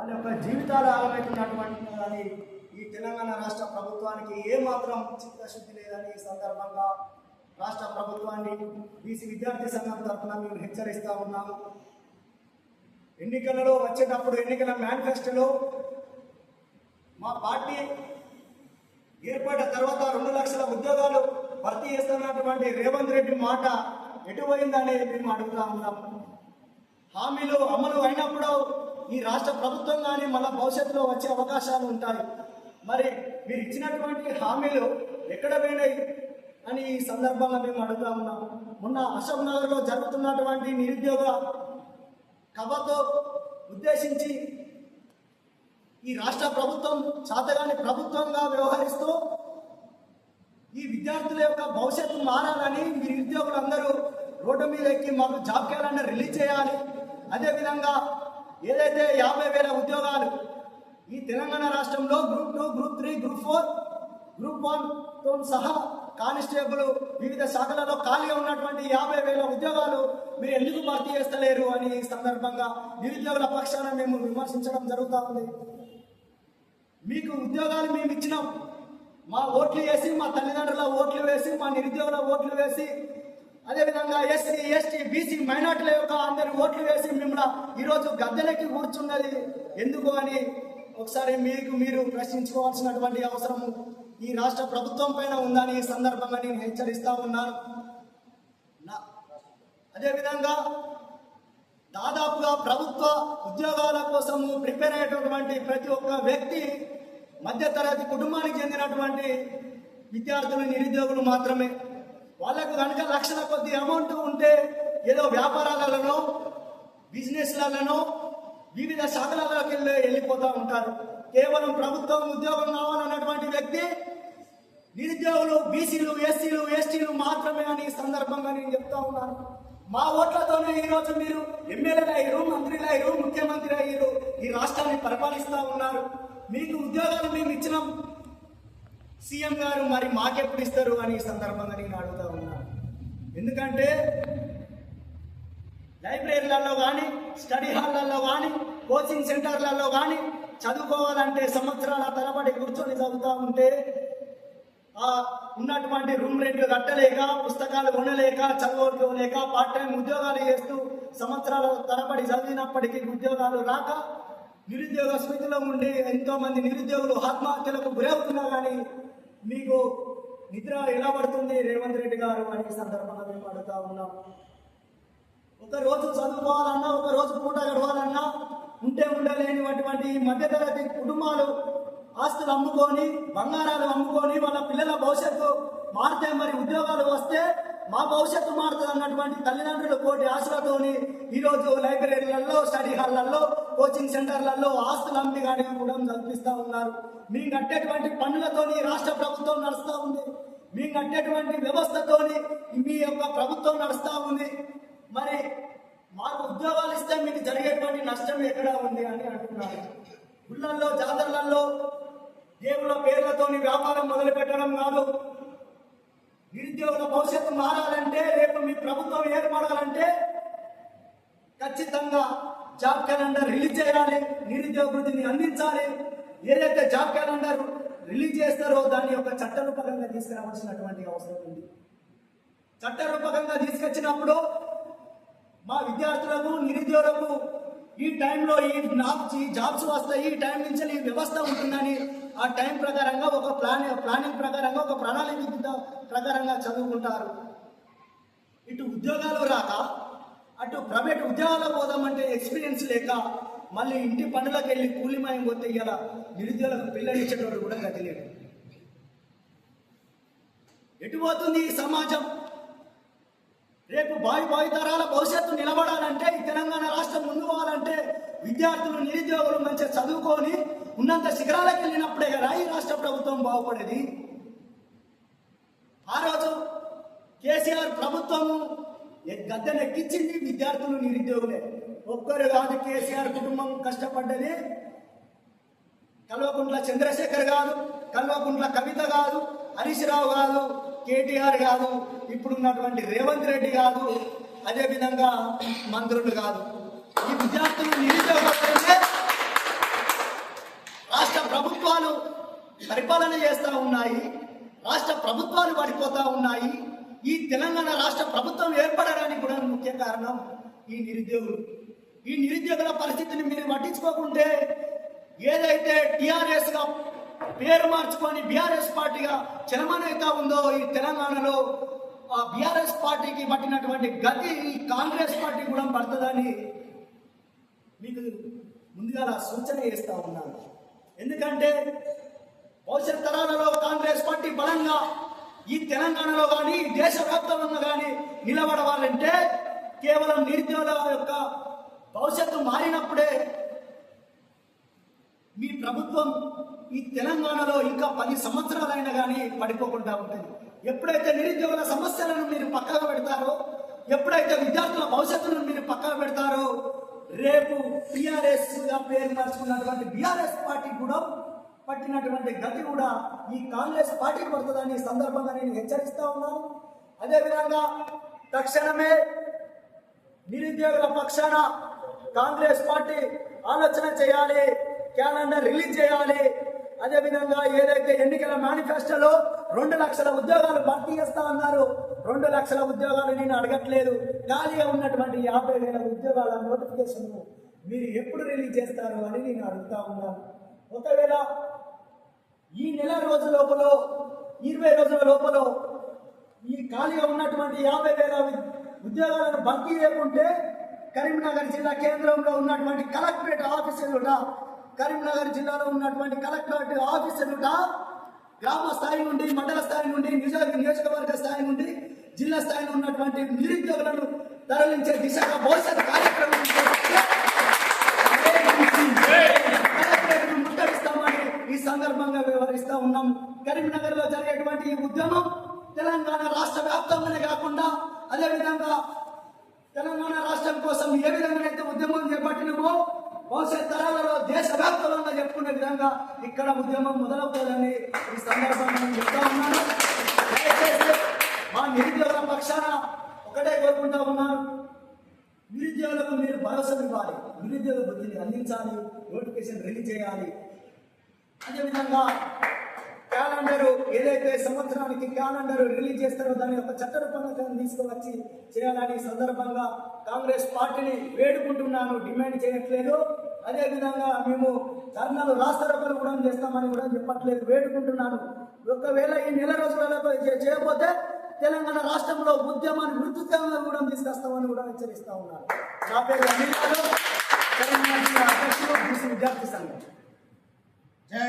వాళ్ళ యొక్క జీవితాలు ఆగబెట్టినటువంటి ఈ తెలంగాణ రాష్ట్ర ప్రభుత్వానికి ఏమాత్రం చిత్తశుద్ధి లేదని ఈ సందర్భంగా రాష్ట్ర ప్రభుత్వాన్ని బీసీ విద్యార్థి సంఘం తరఫున మేము హెచ్చరిస్తూ ఉన్నాము ఎన్నికలలో వచ్చేటప్పుడు ఎన్నికల మేనిఫెస్టోలో మా పార్టీ ఏర్పడిన తర్వాత రెండు లక్షల ఉద్యోగాలు భర్తీ చేస్తున్నటువంటి రేవంత్ రెడ్డి మాట ఎటుపోయిందనేది మేము అడుగుతా ఉన్నాం. హామీలు అమలు అయినప్పుడు ఈ రాష్ట్ర ప్రభుత్వం కానీ మళ్ళీ భవిష్యత్తులో వచ్చే అవకాశాలు ఉంటాయి. మరి మీరు ఇచ్చినటువంటి హామీలు ఎక్కడ పోయినాయి అని ఈ సందర్భంగా మేము అడుగుతా ఉన్నాము. మొన్న అశోక్ నగర్లో జరుగుతున్నటువంటి నిరుద్యోగ కథతో ఉద్దేశించి ఈ రాష్ట్ర ప్రభుత్వం చాతగాని ప్రభుత్వంగా వ్యవహరిస్తూ ఈ విద్యార్థుల యొక్క భవిష్యత్తు మారాలని మీరు నిరుద్యోగులందరూ రోడ్డు మీద ఎక్కి మాకు జాబ్ క్యాలెండర్ రిలీజ్ చేయాలి. అదేవిధంగా ఏదైతే యాభై వేల ఉద్యోగాలు ఈ తెలంగాణ రాష్ట్రంలో group two group three group four group వన్తో సహా కానిస్టేబుల్ వివిధ శాఖలలో ఖాళీగా ఉన్నటువంటి యాభై వేల ఉద్యోగాలు మీరు ఎందుకు భర్తీ చేస్తలేరు అని ఈ సందర్భంగా నిరుద్యోగుల పక్షాన మేము విమర్శించడం జరుగుతూ ఉంది. మీకు ఉద్యోగాలు మేము ఇచ్చినాం మా ఓట్లు వేసి మా తల్లిదండ్రుల ఓట్లు వేసి మా నిరుద్యోగుల ఓట్లు వేసి అదేవిధంగా ఎస్సీ ఎస్టీ బీసీ మైనార్టీల యొక్క అందరి ఓట్లు వేసి మిమ్మల్ని ఈరోజు గద్దెలకి కూర్చున్నది ఎందుకు అని ఒకసారి మీకు మీరు ప్రశ్నించుకోవాల్సినటువంటి అవసరం ఈ రాష్ట్ర ప్రభుత్వం పైన ఉందని ఈ సందర్భంగా నేను హెచ్చరిస్తా ఉన్నాను. నా- అదేవిధంగా దాదాపుగా ప్రభుత్వ ఉద్యోగాల కోసము ప్రిపేర్ అయ్యేటటువంటి ప్రతి ఒక్క వ్యక్తి మధ్యతరగతి కుటుంబానికి చెందినటువంటి విద్యార్థులు నిరుద్యోగులు మాత్రమే. వాళ్ళకు కనుక లక్షల కొద్ది అమౌంట్ ఉంటే ఏదో వ్యాపారాలలోనో బిజినెస్లలోనో వివిధ శాఖలలోకి వెళ్ళి వెళ్ళిపోతూ ఉంటారు. కేవలం ప్రభుత్వం ఉద్యోగం కావాలన్నటువంటి వ్యక్తి నిరుద్యోగులు బీసీలు ఎస్సీలు ఎస్టీలు మాత్రమే అని సందర్భంగా నేను చెప్తా ఉన్నాను. మా ఓట్లతోనే ఈరోజు మీరు ఎమ్మెల్యేలు అయ్యారు మంత్రులు అయ్యారు ముఖ్యమంత్రి అయ్యారు ఈ రాష్ట్రాన్ని పరిపాలిస్తూ ఉన్నారు. మీకు ఉద్యోగాలు మేము ఇచ్చినాం. సీఎం గారు మరి మాకెప్పుడు ఇస్తారు అని ఈ సందర్భంగా నేను అడుగుతా ఉన్నాను ఎందుకంటే లైబ్రరీలలో కానీ స్టడీ హాల్లలో కానీ కోచింగ్ సెంటర్లలో కానీ చదువుకోవాలంటే సంవత్సరాల తరబడి కూర్చొని చదువుతూ ఉంటే ఆ ఉన్నటువంటి రూమ్ రెంట్లు కట్టలేక పుస్తకాలు కొనలేక చదువుకోలేక పార్ట్ టైం ఉద్యోగాలు చేస్తూ సంవత్సరాల తరబడి చదివినప్పటికీ ఉద్యోగాలు రాక నిరుద్యోగ స్థితిలో ఉండి ఎంతో మంది నిరుద్యోగులు ఆత్మహత్యలకు గురవుతున్నా కానీ మీకు నిద్ర ఎలా పడుతుంది? రేవంత్ రెడ్డి గారు అని సందర్భంగా మేము అడుగుతా ఉన్నాం. ఒకరోజు చదువుకోవాలన్నా ఒకరోజు పూట గడవాలన్నా ఉంటే ఉండలేనిటువంటి మధ్యతరగతి కుటుంబాలు ఆస్తులు అమ్ముకొని బంగారాలు అమ్ముకొని వాళ్ళ పిల్లల భవిష్యత్తు మారితే మరి ఉద్యోగాలు వస్తే మా భవిష్యత్తు మారుతుంది అన్నటువంటి తల్లిదండ్రులు కోటి ఆశలతోని ఈరోజు లైబ్రరీలలో స్టడీ హాల్లలో కోచింగ్ సెంటర్లలో ఆస్తులు అమ్మి కానీ కూడా కల్పిస్తూ ఉన్నారు. మీ కట్టేటువంటి పన్నులతోని రాష్ట్ర ప్రభుత్వం నడుస్తూ ఉంది. మీ కట్టేటువంటి వ్యవస్థతోని మీ యొక్క ప్రభుత్వం నడుస్తూ ఉంది. మరి మాకు ఉద్యోగాలు ఇస్తే మీకు జరిగేటువంటి నష్టం ఎక్కడ ఉంది అని అంటున్నారు. గుళ్ళల్లో జాతరలలో దేవుళ్ళ పేర్లతోని వ్యాపారం మొదలు పెట్టడం కాదు. నిరుద్యోగుల భవిష్యత్తు మారాలంటే రేపు మీ ప్రభుత్వం ఏర్పడాలంటే ఖచ్చితంగా జాబ్ క్యాలెండర్ రిలీజ్ చేయాలి నిరుద్యోగ వృద్ధిని అందించాలి. ఏదైతే జాబ్ క్యాలెండర్ రిలీజ్ చేస్తారో దాని యొక్క చట్టరూపకంగా తీసుకురావాల్సినటువంటి అవసరం ఉంది. చట్టరూపకంగా తీసుకొచ్చినప్పుడు మా విద్యార్థులకు నిరుద్యోగులకు ఈ టైంలో ఈ ఈ జాబ్స్ వస్తాయి ఈ టైం నుంచి ఈ వ్యవస్థ ఉంటుందని ఆ టైం ప్రకారంగా ఒక ప్లాన్ ప్లానింగ్ ప్రకారంగా ఒక ప్రణాళిక ప్రకారంగా చదువుకుంటారు. ఇటు ఉద్యోగాలు రాక అటు ప్రైవేట్ ఉద్యోగాలకు పోదామంటే ఎక్స్పీరియన్స్ లేక మళ్ళీ ఇంటి పనులకు వెళ్ళి కూలిమాయం పోతే ఇలా నిరుద్యోగులకు పిల్లనిచ్చేటోడు కూడా గతి ఎటు పోతుంది ఈ సమాజం? రేపు బావి భావితరాల భవిష్యత్తు నిలబడాలంటే ఈ తెలంగాణ రాష్ట్రం ముందు పోవాలంటే విద్యార్థులు నిరుద్యోగులు మంచిగా చదువుకొని ఉన్నంత శిఖరాలకు వెళ్ళినప్పుడే కదా ఈ రాష్ట్ర ప్రభుత్వం బాగుపడేది. ఆ రోజు కేసీఆర్ ప్రభుత్వము గద్దెనెక్కించింది విద్యార్థులు నిరుద్యోగులే. ఒక్కరు కాదు కేసీఆర్ కుటుంబం కష్టపడ్డది. కల్వకుంట్ల చంద్రశేఖర్ కాదు కల్వకుంట్ల కవిత కాదు హరీష్ రావు కాదు కేటీఆర్ కాదు ఇప్పుడున్నటువంటి రేవంత్ రెడ్డి కాదు అదేవిధంగా మంత్రులు కాదు. ఈ విద్యార్థులు నిరుద్యోగులైతే ప్రభుత్వాలు పరిపాలన చేస్తూ ఉన్నాయి రాష్ట్ర ప్రభుత్వాలు పడిపోతూ ఉన్నాయి. ఈ తెలంగాణ రాష్ట్ర ప్రభుత్వం ఏర్పడడానికి కూడా ముఖ్య కారణం ఈ నిరుద్యోగులు. ఈ నిరుద్యోగుల పరిస్థితిని మీరు పట్టించుకోకుంటే ఏదైతే టీఆర్ఎస్గా పేరు మార్చుకొని బీఆర్ఎస్ పార్టీగా చలమానైతే ఉందో ఈ తెలంగాణలో ఆ బీఆర్ఎస్ పార్టీకి పట్టినటువంటి గతి ఈ కాంగ్రెస్ పార్టీ కూడా పడుతుందని మీకు ముందుగా సూచన చేస్తా ఉన్నాను. ఎందుకంటే భవిష్యత్ తరాలలో కాంగ్రెస్ పార్టీ బలంగా ఈ తెలంగాణలో కానీ దేశవ్యాప్తంగా కానీ నిలబడవాలంటే కేవలం నిరుద్యోగుల యొక్క భవిష్యత్తు మారినప్పుడే మీ ప్రభుత్వం ఈ తెలంగాణలో ఇంకా పది సంవత్సరాలైనా కానీ పడిపోకుండా ఉంటుంది. ఎప్పుడైతే నిరుద్యోగుల సమస్యలను మీరు పక్కన పెడతారో ఎప్పుడైతే విద్యార్థుల భవిష్యత్తును మీరు పక్కన పెడతారో రేపు టిఆర్ఎస్గా పేరు మార్చుకున్నటువంటి బీఆర్ఎస్ పార్టీ కూడా పట్టినటువంటి గతి కూడా ఈ కాంగ్రెస్ పార్టీ పడుతుందని సందర్భంగా నేను హెచ్చరిస్తా ఉన్నాను. అదేవిధంగా తక్షణమే నిరుద్యోగుల పక్షాన కాంగ్రెస్ పార్టీ ఆలోచన చేయాలి. క్యాలెండర్ రిలీజ్ చేయాలి. అదేవిధంగా ఏదైతే ఎన్నికల మేనిఫెస్టోలో రెండు లక్షల ఉద్యోగాలు భర్తీ చేస్తా అన్నారు రెండు లక్షల ఉద్యోగాలు నేను అడగట్లేదు. ఖాళీగా ఉన్నటువంటి యాభై వేల ఉద్యోగాల నోటిఫికేషన్ మీరు ఎప్పుడు రిలీజ్ చేస్తారు అని నేను అడుగుతా ఉన్నాను. ఒకవేళ ఈ నెల రోజుల లోపల ఇరవై రోజుల లోపల ఈ ఖాళీగా ఉన్నటువంటి యాభై వేల ఉద్యోగాలను భర్తీ చేయకుంటే కరీంనగర్ జిల్లా కేంద్రంలో ఉన్నటువంటి కలెక్టరేట్ ఆఫీసులుట కరీంనగర్ జిల్లాలో ఉన్నటువంటి కలెక్టరేట్ ఆఫీసులుట గ్రామ స్థాయి నుండి మండల స్థాయి నుండి నియోజక నియోజకవర్గ స్థాయి నుండి జిల్లా స్థాయిలో ఉన్నటువంటి నిరుద్యోగులను తరలించే దిశగా భవిష్యత్ కార్యక్రమం ముట్టడిస్తామని ఈ సందర్భంగా వివరిస్తా ఉన్నాం. కరీంనగర్లో జరిగేటువంటి ఈ ఉద్యమం తెలంగాణ రాష్ట్ర వ్యాప్తంగానే కాకుండా అదేవిధంగా తెలంగాణ రాష్ట్రం కోసం ఏ విధంగా అయితే ఉద్యమం చేపట్టినమో భవిష్యత్ తరాలలో దేశవ్యాప్తంగా చెప్పుకునే విధంగా ఇక్కడ ఉద్యమం మొదలవుతుందని ఈ సందర్భంగా నేను చెప్తా ఉన్నాను. మా నిరుద్యోగుల పక్షాన ఒకటే కోరుకుంటా ఉన్నాను. నిరుద్యోగులకు మీరు భరోసా ఇవ్వాలి. నిరుద్యోగ వృత్తిని అందించాలి. నోటిఫికేషన్ రిలీజ్ చేయాలి. అదేవిధంగా క్యాలెండర్ ఏదైతే సంవత్సరానికి క్యాలెండర్ రిలీజ్ చేస్తారో దాని యొక్క చట్టరూపంగా తీసుకువచ్చి చేయాలని సందర్భంగా కాంగ్రెస్ పార్టీని వేడుకుంటున్నాను. డిమాండ్ చేయట్లేదు. అదేవిధంగా మేము ధర్నాలు రాష్ట్ర కూడా చేస్తామని కూడా చెప్పట్లేదు వేడుకుంటున్నాను. ఒకవేళ ఈ నెల రోజులలో చేయకపోతే తెలంగాణ రాష్ట్రంలో ఉద్యమాన్ని మృత్యుత్వంగా కూడా తీసుకొస్తామని కూడా హెచ్చరిస్తా ఉన్నారు నా పేరు అనిల్ తెలంగాణ అధ్యక్షుడు విద్యార్థి సంఘం.